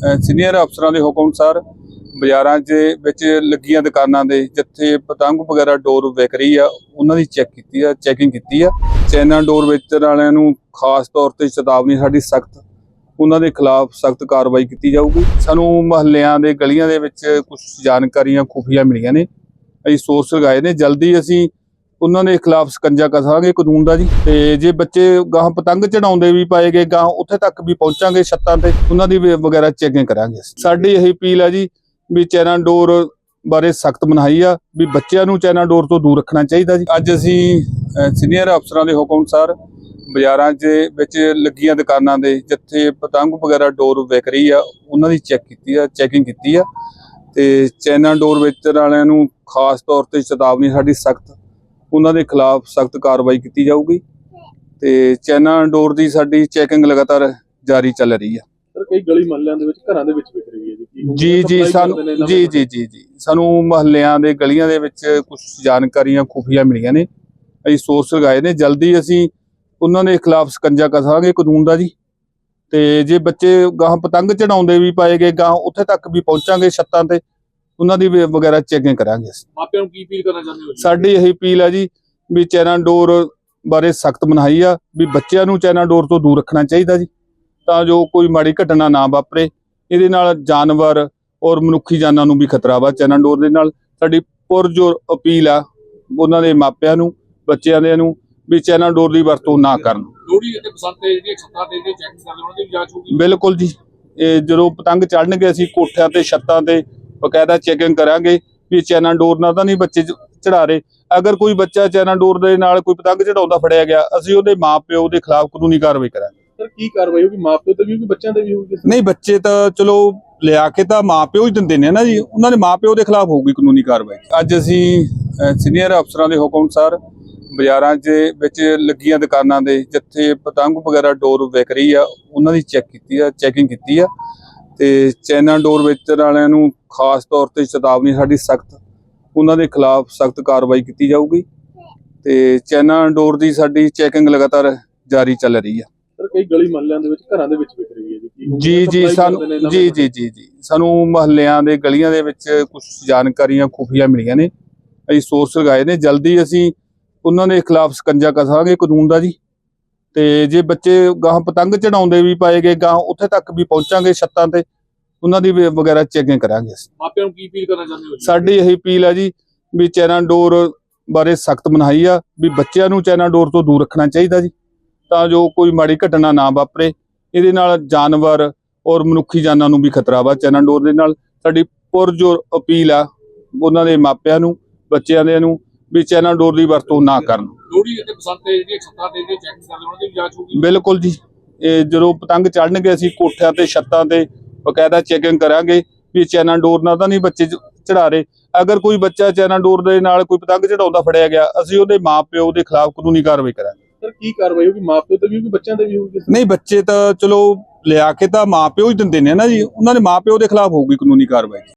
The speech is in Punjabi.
ਸੀਨੀਅਰ ਅਫਸਰਾਂ ਦੇ ਹੁਕਮ ਅਨੁਸਾਰ ਬਾਜ਼ਾਰਾਂ 'ਚ ਵਿੱਚ ਲੱਗੀਆਂ ਦੁਕਾਨਾਂ ਦੇ ਜਿੱਥੇ ਪਤੰਗ ਵਗੈਰਾ ਡੋਰ ਵਿਕ ਰਹੀ ਆ, ਉਹਨਾਂ ਦੀ ਚੈੱਕ ਕੀਤੀ ਆ, ਚੈਕਿੰਗ ਕੀਤੀ ਆ। ਚੈਨਾ ਡੋਰ ਵੇਚਣ ਵਾਲਿਆਂ ਨੂੰ ਖਾਸ ਤੌਰ ਤੇ ਚੇਤਾਵਨੀ ਸਾਡੀ ਸਖਤ, ਉਹਨਾਂ ਦੇ ਖਿਲਾਫ ਸਖਤ ਕਾਰਵਾਈ ਕੀਤੀ ਜਾਊਗੀ। ਸਾਨੂੰ ਮਹੱਲਿਆਂ ਦੇ ਗਲੀਆਂ ਦੇ ਵਿੱਚ ਕੁਝ ਜਾਣਕਾਰੀਆਂ, ਖੁਫੀਆ ਮਿਲੀਆਂ ਨੇ। ਅਸੀਂ ਸੋਰਸ ਲਗਾਏ ਨੇ। ਜਲਦੀ ਅਸੀਂ ਉਹਨਾਂ ਦੇ ਖਿਲਾਫ ਸਕੰਜਾ ਕਸਾਂਗੇ ਕਾਨੂੰਨ ਦਾ ਜੀ। ਤੇ ਜੇ ਬੱਚੇ ਗਾਂ ਪਤੰਗ ਚੜਾਉਂਦੇ ਵੀ ਪਾਏਗੇ ਗਾਂ ਉੱਥੇ ਤੱਕ ਵੀ ਪਹੁੰਚਾਂਗੇ ਛੱਤਾਂ ਤੇ, ਉਹਨਾਂ ਦੀ ਵਗੈਰਾ ਚੈਕਿੰਗ ਕਰਾਂਗੇ ਸਾਡੀ ਇਹ ਅਪੀਲ ਆ ਜੀ ਵੀ ਚੈਨਾ ਡੋਰ ਬਾਰੇ ਸਖਤ ਮਨਾਹੀ ਆ, ਵੀ ਬੱਚਿਆਂ ਨੂੰ ਚੈਨਾ ਡੋਰ ਤੋਂ ਦੂਰ ਰੱਖਣਾ ਚਾਹੀਦਾ ਜੀ। ਅੱਜ ਅਸੀਂ ਸੀਨੀਅਰ ਅਫਸਰਾਂ ਦੇ ਹੁਕਮ ਅਨੁਸਾਰ ਬਾਜ਼ਾਰਾਂ 'ਚ ਵਿੱਚ ਲੱਗੀਆਂ ਦੁਕਾਨਾਂ ਦੇ ਜਿੱਥੇ ਪਤੰਗ ਵਗੈਰਾ ਡੋਰ ਵਿਕ ਰਹੀ ਆ, ਉਹਨਾਂ ਦੀ ਚੈੱਕ ਕੀਤੀ ਆ, ਚੈਕਿੰਗ ਕੀਤੀ ਆ। ਤੇ ਚੈਨਾ ਡੋਰ ਵੇਚਣ ਵਾਲਿਆਂ ਨੂੰ ਖਾਸ ਤੌਰ ਤੇ ਚੇਤਾਵਨੀ ਸਾਡੀ ਸਖਤ ਉਹਨਾਂ ਦੇ ਖਿਲਾਫ ਸਖਤ ਕਾਰਵਾਈ ਕੀਤੀ ਜਾਊਗੀ ਤੇ ਚੈਨਾ ਡੋਰ ਦੀ ਸਾਡੀ ਚੈਕਿੰਗ ਲਗਾਤਾਰ ਜਾਰੀ ਚੱਲ ਰਹੀ ਆ। ਸਰ ਕਈ ਗਲੀ ਮਹੱਲਿਆਂ ਦੇ ਵਿੱਚ ਘਰਾਂ ਦੇ ਵਿੱਚ ਵਿਕ ਰਹੀ ਹੈ ਜੀ। ਜੀ ਸਾਨੂੰ ਜੀ? ਜੀ ਜੀ ਜੀ। ਸਾਨੂੰ ਮਹੱਲਿਆਂ ਦੇ ਗਲੀਆਂ ਦੇ ਵਿੱਚ ਕੁਝ ਜਾਣਕਾਰੀਆਂ ਖੁਫੀਆ ਮਿਲੀਆਂ ਨੇ। ਅਸੀਂ ਸੋਰਸ ਲਗਾਏ ਨੇ। ਜਲਦੀ ਅਸੀਂ ਉਹਨਾਂ ਦੇ ਖਿਲਾਫ ਸਕੰਜਾ ਕਸਾਂਗੇ ਕਾਨੂੰਨ ਦਾ ਜੀ। ਤੇ ਜੇ ਬੱਚੇ ਗਾਂ ਪਤੰਗ ਚੜਾਉਂਦੇ ਵੀ ਪਾਏਗੇ ਗਾਂ ਉੱਥੇ ਤੱਕ ਵੀ ਪਹੁੰਚਾਂਗੇ ਛੱਤਾਂ ਤੇ ਉਹਨਾਂ ਦੀ ਵਗੈਰਾ ਚੈਕਿੰਗ ਕਰਾਂਗੇ ਅਸੀਂ। ਮਾਪਿਆਂ ਨੂੰ ਕੀ ਅਪੀਲ ਕਰਨਾ ਚਾਹੁੰਦੇ ਹੋ? ਸਾਡੀ ਇਹ ਅਪੀਲ ਆ ਜੀ ਵੀ ਚੈਨਾ ਡੋਰ ਬਾਰੇ ਸਖਤ ਮਨਾਹੀ ਆ ਵੀ ਬੱਚਿਆਂ ਨੂੰ ਚੈਨਾ ਡੋਰ ਤੋਂ ਦੂਰ ਰੱਖਣਾ ਚਾਹੀਦਾ ਜੀ ਤਾਂ ਜੋ ਕੋਈ ਮਾੜੀ ਘਟਨਾ ਨਾ ਵਾਪਰੇ। ਇਹਦੇ ਨਾਲ ਜਾਨਵਰ ਔਰ ਮਨੁੱਖੀ ਜਾਨਾਂ ਨੂੰ ਵੀ ਖਤਰਾ ਵਾ ਚੈਨਾ ਡੋਰ ਦੇ ਨਾਲ। ਸਾਡੀ ਪੁਰਜੋਰ ਅਪੀਲ ਆ ਉਹਨਾਂ ਦੇ ਮਾਪਿਆਂ ਨੂੰ ਬੱਚਿਆਂ ਦੇ ਨੂੰ ਵੀ ਚੈਨਾ ਡੋਰ ਦੀ ਵਰਤੋਂ ਨਾ ਕਰਨ। ਲੋਹੜੀ ਅਤੇ ਬਸੰਤ ਤੇ ਜਿਹੜੀਆਂ ਛੱਤਾਂ ਤੇ ਜਿਹੜੀਆਂ ਚੈਕਿੰਗ ਕਰਦੇ ਉਹਨਾਂ ਦੀ ਵੀ ਜਾਂਚ ਹੋਊਗੀ ਬਿਲਕੁਲ ਜੀ। ਇਹ ਜਦੋਂ ਪਤੰਗ ਚੜਨਗੇ ਅਸੀਂ ਕੋਠਿਆਂ ਤੇ ਛੱਤਾਂ ਤੇ ਬਕਾਇਦਾ ਚੈਕਿੰਗ ਕਰਾਂਗੇ ਵੀ ਚੈਨਾ ਡੋਰ ਨਾਲ ਤਾਂ ਨਹੀਂ ਬੱਚੇ ਚੜਾ ਰਹੇ। ਅਗਰ ਕੋਈ ਬੱਚਾ ਚੈਨਾ ਡੋਰ ਦੇ ਨਾਲ ਕੋਈ ਪਤੰਗ ਚੜਾਉਂਦਾ ਫੜਿਆ ਗਿਆ ਅਸੀਂ ਉਹਦੇ ਮਾਪਿਓ ਦੇ ਖਿਲਾਫ ਕਾਨੂੰਨੀ ਕਾਰਵਾਈ ਕਰਾਂਗੇ। ਸਰ ਕੀ ਕਾਰਵਾਈ ਹੋਊਗੀ? ਮਾਪਿਓ ਤੇ ਵੀ ਹੋਊਗੀ ਬੱਚਿਆਂ ਤੇ ਵੀ ਹੋਊਗੀ ਨਹੀਂ ਬੱਚੇ ਤਾਂ ਚਲੋ ਲਿਆ ਕੇ ਤਾਂ ਮਾਪਿਓ ਹੀ ਦਿੰਦੇ ਨੇ ਨਾ ਜੀ। ਉਹਨਾਂ ਦੇ ਮਾਪਿਓ ਦੇ ਖਿਲਾਫ ਹੋਊਗੀ ਕਾਨੂੰਨੀ ਕਾਰਵਾਈ। ਅੱਜ ਅਸੀਂ ਸੀਨੀਅਰ ਅਫਸਰਾਂ ਦੇ ਹੁਕਮ ਅਨੁਸਾਰ ਬਾਜ਼ਾਰਾਂ 'ਚ ਵਿੱਚ ਲੱਗੀਆਂ ਦੁਕਾਨਾਂ ਦੇ ਜਿੱਥੇ ਪਤੰਗ ਵਗੈਰਾ ਡੋਰ ਵਿਕ ਰਹੀ ਆ ਉਹਨਾਂ ਦੀ ਚੈੱਕ ਕੀਤੀ ਆ ਚੈਕਿੰਗ ਕੀਤੀ ਆ। ਤੇ ਚੈਨਾ ਡੋਰ ਵੇਚਣ ਵਾਲਿਆਂ ਨੂੰ ਖਾਸ ਤੌਰ ਤੇ ਚੇਤਾਵਨੀ ਸਾਡੀ ਸਖਤ। ਉਹਨਾਂ ਦੇ ਖਿਲਾਫ ਸਖਤ ਕਾਰਵਾਈ ਕੀਤੀ ਜਾਊਗੀ ਤੇ ਚੈਨਾ ਡੋਰ ਦੀ ਸਾਡੀ ਚੈਕਿੰਗ ਲਗਾਤਾਰ ਜਾਰੀ ਚੱਲ ਰਹੀ ਆ ਸਰ ਕਈ ਗਲੀ ਮਹੱਲਿਆਂ ਦੇ ਵਿੱਚ ਘਰਾਂ ਦੇ ਵਿੱਚ ਵਿਕ ਰਹੀ ਹੈ ਜੀ। ਜੀ ਜੀ ਸਾਨੂੰ ਜੀ? ਜੀ ਜੀ ਜੀ। ਸਾਨੂੰ ਮਹੱਲਿਆਂ ਦੇ ਗਲੀਆਂ ਦੇ ਵਿੱਚ ਕੁਝ ਜਾਣਕਾਰੀਆਂ ਖੁਫੀਆ ਮਿਲੀਆਂ ਨੇ। ਅਸੀਂ ਸੋਰਸ ਲਗਾਏ ਨੇ। ਜਲਦੀ ਅਸੀਂ ਉਹਨਾਂ ਦੇ ਖਿਲਾਫ ਸਕੰਜਾ ਕਸਾਂਗੇ ਕਾਨੂੰਨ ਦਾ ਜੀ। ਤੇ ਜੇ ਬੱਚੇ ਗਾਂ ਪਤੰਗ ਚੜਾਉਂਦੇ ਵੀ ਪਾਏਗੇ ਗਾਂ ਉੱਥੇ ਤੱਕ ਵੀ ਪਹੁੰਚਾਂਗੇ ਛੱਤਾਂ ਤੇ ਉਹਨਾਂ ਦੀ ਵੀ ਵਗੈਰਾ ਚੈਕਿੰਗ ਕਰਾਂਗੇ ਅਸੀਂ। ਮਾਪਿਆਂ ਨੂੰ ਕੀ ਅਪੀਲ ਕਰਨਾ ਚਾਹੁੰਦੇ ਹੋ ਜੀ? ਸਾਡੀ ਇਹ ਅਪੀਲ ਆ ਜੀ ਵੀ ਚੈਨਾ ਡੋਰ ਬਾਰੇ ਸਖਤ ਮਨਾਹੀ ਆ ਵੀ ਬੱਚਿਆਂ ਨੂੰ ਚੈਨਾ ਡੋਰ ਤੋਂ ਦੂਰ ਰੱਖਣਾ ਚਾਹੀਦਾ ਜੀ ਤਾਂ ਜੋ ਕੋਈ ਮਾੜੀ ਘਟਨਾ ਨਾ ਵਾਪਰੇ ਇਹਦੇ ਨਾਲ ਜਾਨਵਰ ਔਰ ਮਨੁੱਖੀ ਜਾਨਾਂ ਨੂੰ ਵੀ ਖਤਰਾ ਵਾ ਚੈਨਾ ਡੋਰ ਦੇ ਨਾਲ ਸਾਡੀ ਪੁਰਜੋਰ ਅਪੀਲ ਆ ਉਹਨਾਂ ਦੇ ਮਾਪਿਆਂ ਨੂੰ ਬੱਚਿਆਂ ਦੇ ਨੂੰ ਵੀ ਚੈਨਾ ਡੋਰ ਦੀ ਵਰਤੋਂ ਨਾ ਕਰਨ ਲੋਹੜੀ ਅਤੇ ਬਸੰਤ ਤੇ ਜਿਹੜੀਆਂ ਛੱਤਾਂ ਤੇ ਜਿਹੜੀਆਂ ਚੈਕਿੰਗ ਕਰਦੇ ਉਹਨਾਂ ਦੀ ਵੀ ਜਾਂਚ ਹੋਊਗੀ ਬਿਲਕੁਲ ਜੀ। ਇਹ ਜਦੋਂ ਪਤੰਗ ਚੜਨਗੇ ਅਸੀਂ ਕੋਠਿਆਂ ਤੇ ਛੱਤਾਂ ਤੇ ਬਕਾਇਦਾ ਚੈਕਿੰਗ ਕਰਾਂਗੇ ਵੀ ਚੈਨਾ ਡੋਰ ਨਾਲ ਤਾਂ ਨਹੀਂ ਬੱਚੇ ਚੜਾ ਰਹੇ। ਅਗਰ ਕੋਈ ਬੱਚਾ ਚੈਨਾ ਡੋਰ ਦੇ ਨਾਲ ਕੋਈ ਪਤੰਗ ਚੜਾਉਂਦਾ ਫੜਿਆ ਗਿਆ ਅਸੀਂ ਉਹਦੇ ਮਾਪਿਓ ਦੇ ਖਿਲਾਫ ਕਾਨੂੰਨੀ ਕਾਰਵਾਈ ਕਰਾਂਗੇ। ਸਰ ਕੀ ਕਾਰਵਾਈ ਹੋਊਗੀ? ਮਾਪਿਓ ਤੇ ਵੀ ਹੋਊਗੀ ਬੱਚਿਆਂ ਤੇ ਵੀ ਹੋਊਗੀ? ਨਹੀਂ ਬੱਚੇ ਤਾਂ ਚਲੋ ਲਿਆ ਕੇ ਤਾਂ ਮਾਪਿਓ ਹੀ ਦਿੰਦੇ ਨੇ ਨਾ ਜੀ। ਉਹਨਾਂ ਦੇ ਮਾਪਿਓ ਦੇ ਖਿਲਾਫ ਹੋਊਗੀ ਕਾਨੂੰਨੀ ਕਾਰਵਾਈ।